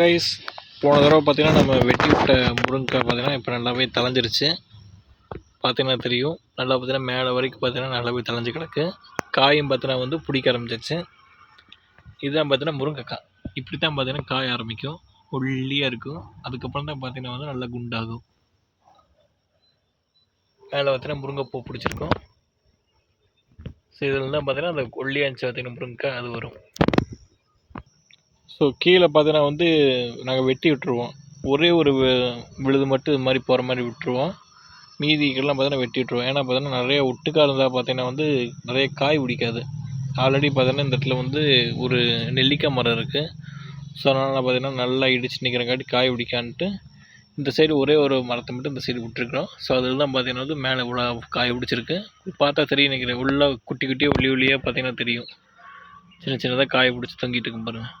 Guys போன தடவை பார்த்திங்கன்னா நம்ம வெட்டி விட்ட முருங்கைக்காய் பார்த்திங்கன்னா இப்போ நல்லாவே தழைஞ்சிருச்சு. பார்த்திங்கன்னா தெரியும். நல்லா பார்த்திங்கன்னா மேலே வரைக்கும் பார்த்திங்கன்னா நல்லாவே தலைஞ்சு கிடக்கு. காயும் பார்த்தீங்கன்னா வந்து பிடிக்க ஆரம்பிச்சிருச்சு. இதுதான் பார்த்திங்கன்னா முருங்கைக்காய். இப்படி தான் பார்த்திங்கன்னா காய ஆரம்பிக்கும். ஒல்லியாக இருக்கும். அதுக்கப்புறம் தான் பார்த்திங்கன்னா வந்து நல்லா குண்டாகும். மேலே பார்த்திங்கன்னா முருங்கைப்பூ பிடிச்சிருக்கும். ஸோ இதில் தான் பார்த்திங்கன்னா அந்த ஒல்லியாக இருந்துச்சு பார்த்தீங்கன்னா முருங்கைக்காய் அது வரும். ஸோ கீழே பார்த்தீங்கன்னா வந்து நாங்கள் வெட்டி விட்டுருவோம். ஒரே ஒரு வி- விழுது மட்டும் இது மாதிரி போகிற மாதிரி விட்டுருவோம். மீதிக்கெல்லாம் பார்த்தீங்கன்னா வெட்டி விட்டுருவோம். ஏன்னா பார்த்தீங்கன்னா நிறைய ஒட்டுக்காக இருந்தால் பார்த்தீங்கன்னா வந்து நிறைய காய் பிடிக்காது. ஆல்ரெடி பார்த்தீங்கன்னா இந்த இடத்துல வந்து ஒரு நெல்லிக்காய் மரம் இருக்குது ஸோ அதனால் பார்த்தீங்கன்னா நல்லா இடிச்சு நிற்கிறங்காட்டி காய் பிடிக்கான்ட்டு இந்த சைடு ஒரே ஒரு மரத்தை மட்டும் இந்த சைடு விட்டுருக்குறோம். ஸோ அதில் தான் பார்த்தீங்கன்னா வந்து மேலே இவ்வளோ காய் பிடிச்சிருக்கு. பார்த்தா தெரியும் நினைக்கிறேன். உள்ளே குட்டி குட்டியாக ஒளி ஒளியாக பார்த்தீங்கன்னா தெரியும். சின்ன சின்னதாக காய் பிடிச்சி தொங்கிட்டு இருக்கும் பாருங்கள்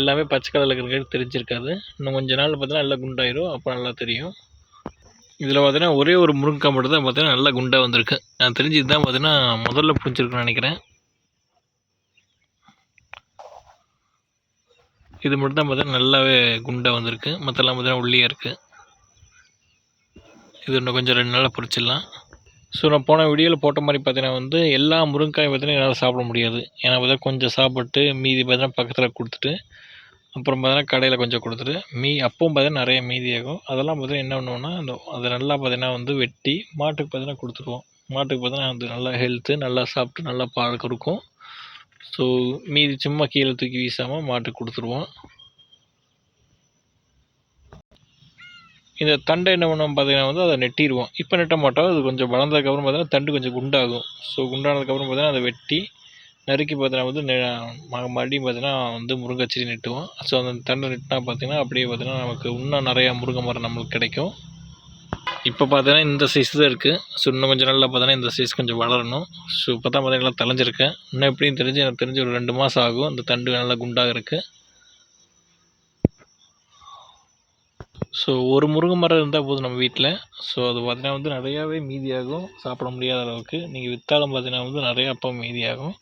எல்லாமே பச்சை கலரில் இருக்கிறது தெரிஞ்சிருக்காது. இன்னும் கொஞ்ச நாள் பார்த்தீங்கன்னா நல்லா குண்டாயிரும். அப்போ நல்லா தெரியும். இதில் பார்த்தீங்கன்னா ஒரே ஒரு முருங்கைக்காய் மட்டும் தான் பார்த்தீங்கன்னா நல்லா குண்டாக வந்திருக்கு. நான் தெரிஞ்சு இதுதான் பார்த்தீங்கன்னா முதல்ல பிடிச்சிருக்குன்னு நினைக்கிறேன். இது மட்டும் தான் பார்த்தீங்கன்னா நல்லாவே குண்டாக வந்திருக்கு. மற்றெல்லாம் பார்த்தீங்கன்னா ஒல்லியாக இருக்குது இது இன்னும் கொஞ்சம் ரெண்டு நாளில் பொரிச்சிடலாம். ஸோ நான் போன வீடியோவில் போட்ட மாதிரி பார்த்தீங்கன்னா வந்து எல்லா முருங்கைக்காயும் பார்த்தீங்கன்னா என்னால் சாப்பிட முடியாது. ஏன்னா பார்த்தா கொஞ்சம் சாப்பிட்டு மீதி பார்த்தீங்கன்னா பக்கத்தில் கொடுத்துட்டு அப்புறம் பார்த்தீங்கன்னா கடையில் கொஞ்சம் கொடுத்துட்டு மீ அப்பவும் பார்த்தீங்கன்னா நிறைய மீதியாகும் அதெல்லாம் பார்த்தீங்கன்னா என்ன பண்ணுவோம்னா அந்த அதை நல்லா பார்த்தீங்கன்னா வந்து வெட்டி மாட்டுக்கு பார்த்தீங்கன்னா கொடுத்துருவோம். மாட்டுக்கு பார்த்தீங்கன்னா அது நல்லா ஹெல்த்து நல்லா சாப்பிட்டு நல்லா பால் கொடுக்கும் ஸோ மீதி சும்மா கீழே தூக்கி வீசாமல் மாட்டுக்கு கொடுத்துருவோம். இந்த தண்டை என்ன பண்ணுவோம் பார்த்தீங்கன்னா வந்து அதை நெட்டிடுவோம். இப்போ நெட்ட மாட்டோம். அது கொஞ்சம் வளர்ந்ததுக்கப்புறம் பார்த்தீங்கன்னா தண்டு கொஞ்சம் குண்டாகும். ஸோ குண்டானதுக்கப்புறம் பார்த்தீங்கன்னா அதை வெட்டி நறுக்கி பார்த்தீங்கன்னா வந்து நெ- ம- மறுபடியும் பார்த்தீங்கன்னா வந்து முருங்கை செடி நெட்டுவோம். ஸோ அந்த தண்டை நெட்டினா பார்த்தீங்கன்னா அப்படியே பார்த்தீங்கன்னா நமக்கு இன்னும் நிறையா முருங்கை மரம் நம்மளுக்கு கிடைக்கும். இப்போ பார்த்தீங்கன்னா இந்த சைஸ் தான் இருக்குது ஸோ இன்னும் கொஞ்சம் நாளில் பார்த்தீங்கன்னா இந்த சைஸ் கொஞ்சம் வளரணும். ஸோ இப்போ தான் பார்த்தீங்கன்னா தலைஞ்சிருக்கேன் இன்னும் எப்படியும் தெரிஞ்சு எனக்கு தெரிஞ்சு ஒரு ரெண்டு மாதம் ஆகும். இந்த தண்டு நல்லா குண்டாக இருக்குது ஸோ ஒரு முருங்கை மரம் இருந்தால் போதும் நம்ம வீட்டில் ஸோ அது பார்த்தீங்கன்னா வந்து நிறையாவே மீதியாகும். சாப்பிட முடியாத அளவுக்கு. நீங்கள் விற்றாலும் பார்த்தீங்கன்னா வந்து நிறையா அப்போ மீதியாகும்.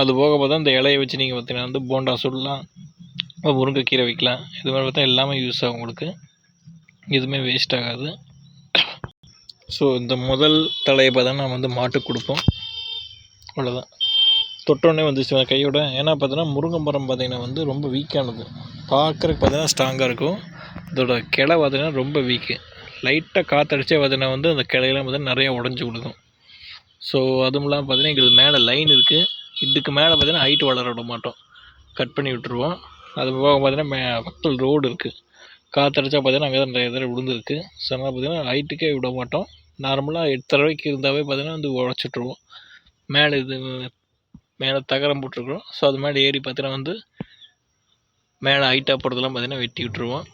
அது போக பார்த்தா இந்த இலையை வச்சு நீங்கள் பார்த்தீங்கன்னா வந்து போண்டா சுடலாம். அப்புறம் முருங்கைக்கீரை வைக்கலாம். இது மாதிரி பார்த்தா எல்லாமே யூஸ் ஆகும் உங்களுக்கு. எதுவுமே வேஸ்ட் ஆகாது. ஸோ இந்த முதல் தலையை பார்த்தா நம்ம வந்து மாட்டுக்கு கொடுப்போம். அவ்வளோதான் தொட்டோடனே வந்துச்சு கையோட. ஏன்னா பார்த்தீங்கன்னா முருங்கை மரம் பார்த்திங்கன்னா வந்து ரொம்ப வீக்கானது பார்க்குறக்கு பார்த்தீங்கன்னா ஸ்ட்ராங்காக இருக்கும். இதோட கிளை பார்த்தீங்கன்னா ரொம்ப வீக்கு லைட்டாக காற்றடிச்சே பார்த்தீங்கன்னா வந்து அந்த கிளையெல்லாம் பார்த்தீங்கன்னா நிறையா உடஞ்சி கொடுக்கும் ஸோ அதுவும் இல்லாமல் பார்த்தீங்கன்னா எங்களுக்கு மேலே லைன் இருக்குது இதுக்கு மேலே பார்த்திங்கன்னா ஹைட் வளர விட மாட்டோம். கட் பண்ணி விட்டுருவோம். அது போக பார்த்திங்கன்னா மே பக்கத்தில் ரோடு இருக்குது காற்றடிச்சா பார்த்தீங்கன்னா அங்கே தான் நிறைய தடவை விழுந்துருக்கு. ஸோ அதனால் பார்த்தீங்கன்னா ஹைட்டுக்கே விட மாட்டோம். நார்மலாக எட்டு தடவைக்கு இருந்தாவே பார்த்தீங்கன்னா வந்து உடச்சிட்ருவோம் மேலே இது மேலே தகரம் போட்டிருக்குறோம். ஸோ அது மேலே ஏறி பார்த்தீங்கன்னா வந்து மேலே ஹைட்டாக போகிறதெல்லாம் பார்த்தீங்கன்னா வெட்டி விட்டுருவோம்.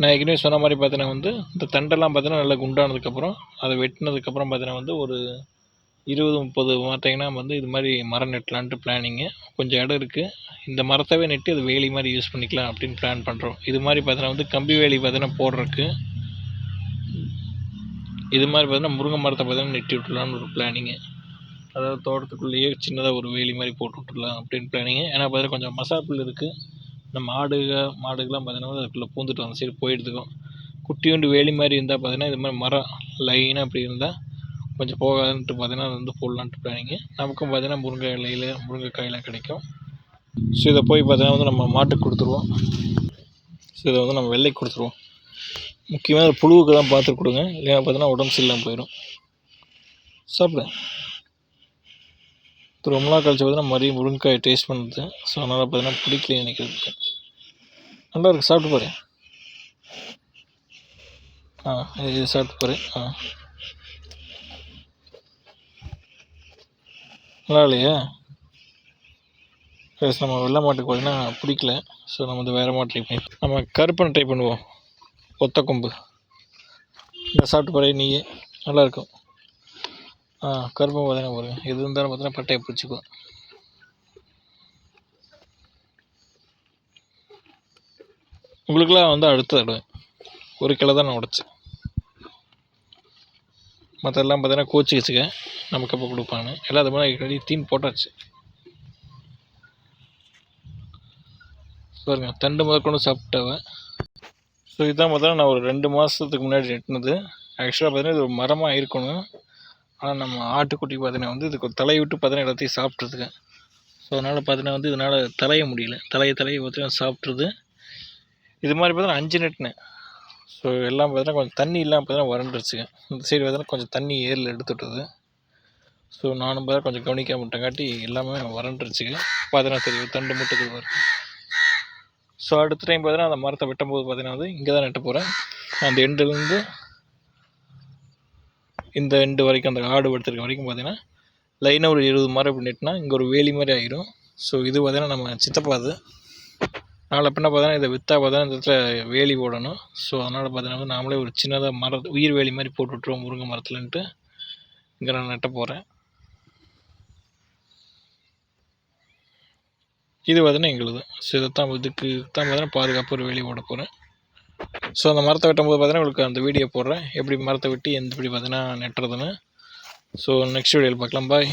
நான் ஏற்கனவே சொன்ன மாதிரி பார்த்தீங்கன்னா வந்து இந்த தண்டெல்லாம் பார்த்தீங்கன்னா நல்லா குண்டானதுக்கப்புறம் அதை வெட்டினதுக்கப்புறம் பார்த்தீங்கன்னா வந்து ஒரு இருபது முப்பது பார்த்தீங்கன்னா வந்து இது மாதிரி மரம் நெட்டலான்ட்டு பிளானிங்கு கொஞ்சம் இடம் இருக்குது இந்த மரத்தவே நெட்டு அது வேலி மாதிரி யூஸ் பண்ணிக்கலாம் அப்படின்னு பிளான் பண்ணுறோம் இது மாதிரி பார்த்தீங்கன்னா வந்து கம்பி வேலி பார்த்தீங்கன்னா போடுறதுக்கு இது மாதிரி பார்த்தீங்கன்னா முருங்கை மரத்தை பார்த்தீங்கன்னா நெட்டி விட்டுலான்னு ஒரு பிளானிங்கு அதாவது தோட்டத்துக்குள்ளேயே சின்னதாக ஒரு வேலி மாதிரி போட்டு விட்ருலாம் அப்படின்னு பிளானிங்கு ஏன்னா பார்த்தீங்கன்னா கொஞ்சம் மசாப்புல் இருக்குது இந்த மாடுக மாடுகள்லாம் பார்த்தீங்கன்னா வந்து அதுக்குள்ளே பூந்துட்டு அந்த சைடு போயிடுதுக்கும். குட்டியோண்டு வேலி மாதிரி இருந்தால் பார்த்தீங்கன்னா இது மாதிரி மரம் லைனாக அப்படி இருந்தால் கொஞ்சம் போகாதுன்ட்டு பார்த்தீங்கன்னா அது வந்து போடலான்ட்டு பிளானிங்கு நமக்கும் பார்த்தீங்கன்னா முருங்கை இலையில் முருங்கைக்காயெல்லாம் கிடைக்கும். ஸோ இதை போய் பார்த்தீங்கன்னா வந்து நம்ம மாட்டுக்கு கொடுத்துருவோம். ஸோ இதை வந்து நம்ம வெள்ளைக்கு கொடுத்துருவோம். முக்கியமாக புழுவுக்கு தான் பார்த்து கொடுங்க. இல்லைன்னா பார்த்தீங்கன்னா உடம்பு சரியில்லாமல் போயிடும். சாப்பிடு. இப்போ ரொம்ப நாள் கழிச்சு பார்த்தீங்கன்னா மறுபடியும் முருங்கைக்காய் டேஸ்ட் பண்ணுறது ஸோ அதனால் பார்த்தீங்கன்னா பிடிக்கல நினைக்கிறதுக்கு நல்லா இருக்குது சாப்பிட்டு பாரு. ஆ இது சாப்பிட்டு பாரு. ஆ. நல்லா இல்லையா? ப்ளஸ் நம்ம வெள்ளை மாட்டுக்கு பார்த்தீங்கன்னா பிடிக்கல. ஸோ நம்ம வந்து வேறு மாட்டு ட்ரை பண்ணி நம்ம கருப்பனை ட்ரை பண்ணுவோம். ஒத்த கொம்பு. இந்த சாப்பிட்டு பாரு நீயே. நல்லா ஆ கருப்பன் பார்த்தீங்கன்னா பாருங்க எது இருந்தாலும் பார்த்தீங்கன்னா பட்டையை பிடிச்சிக்கும் உங்களுக்குலாம் வந்து அடுத்து தடுவேன் ஒரு கிலோ தான் நான் உடைச்சேன். மற்றெல்லாம் பார்த்தீங்கன்னா கோச்சி வச்சுக்க. நமக்கு அப்போ கொடுப்பாங்க எல்லாம் அது மாதிரி ரெடி தீன் போட்டாச்சு. பாருங்க தண்டு முதற்கொண்டு சாப்பிட்டவன். ஸோ இதான் பார்த்தீங்கன்னா நான் ஒரு ரெண்டு மாதத்துக்கு முன்னாடி நெட்டினது. ஆக்சுவலாக பார்த்தீங்கன்னா இது ஒரு மரமாக இருக்கணும். ஆனால் நம்ம ஆட்டுக்குட்டி பார்த்தீங்கன்னா வந்து இதுக்கு தலையை விட்டு பார்த்தீங்கன்னா எல்லாத்தையும் சாப்பிட்ருதுங்க ஸோ அதனால் பார்த்தீங்கன்னா வந்து இதனால் தலைய முடியல. தலையை தலையை பார்த்தீங்கன்னா சாப்பிட்ருது இது மாதிரி பார்த்தீங்கன்னா அஞ்சு நெட்டினேன் ஸோ எல்லாம் பார்த்தீங்கன்னா கொஞ்சம் தண்ணி இல்லாமல் பார்த்தீங்கன்னா வறண்டுருச்சுங்க. இந்த சைடு பார்த்தீங்கன்னா கொஞ்சம் தண்ணி ஏரில் எடுத்துட்டுது ஸோ நானும் பார்த்தா கொஞ்சம் கவனிக்காம விட்டங்காட்டி எல்லாமே வறண்டுருச்சுங்க. பார்த்தீங்கன்னா தெரியும் தண்டு முட்டுக்கு வரும். ஸோ அடுத்த டைம் பார்த்தீங்கன்னா அந்த மரத்தை வெட்டும் போது பார்த்தீங்கன்னா வந்து இங்கே தான் நட்ட போகிறேன் அந்த எண்டுலேருந்து இந்த எண்டு வரைக்கும் அந்த ஆடு படுத்துருக்க வரைக்கும் பார்த்தீங்கன்னா லைனாக ஒரு இருபது மரம் இப்படி நெட்டினா இங்கே ஒரு வேலி மாதிரி ஆகிடும் ஸோ இது பார்த்தீங்கன்னா நம்ம சித்தப்பா அது. நாளை பின்ன பார்த்தீங்கன்னா இதை விற்றா பார்த்தோன்னா இந்த இடத்துல வேலி போடணும். ஸோ அதனால் பார்த்தீங்கன்னா வந்து நாமளே ஒரு சின்னதாக மர உயிர் வேலி மாதிரி போட்டு விட்ருவோம் முருங்கை மரத்துலன்ட்டு. இங்கே நான் நட்ட போகிறேன் இது பார்த்தீங்கன்னா எங்களுது. ஸோ இதை தான் இதுக்கு தான் பார்த்தீங்கன்னா பாதுகாப்பு ஒரு வேலி போட போகிறேன் ஸோ அந்த மரத்தை வெட்டும்போது பார்த்தீங்கன்னா உங்களுக்கு அந்த வீடியோ போடுறேன். எப்படி மரத்தை வெட்டி எந்த எப்படி பார்த்தீங்கன்னா நெட்டுறதுன்னு. ஸோ நெக்ஸ்ட் வீடியோவில் பார்க்கலாம். பாய்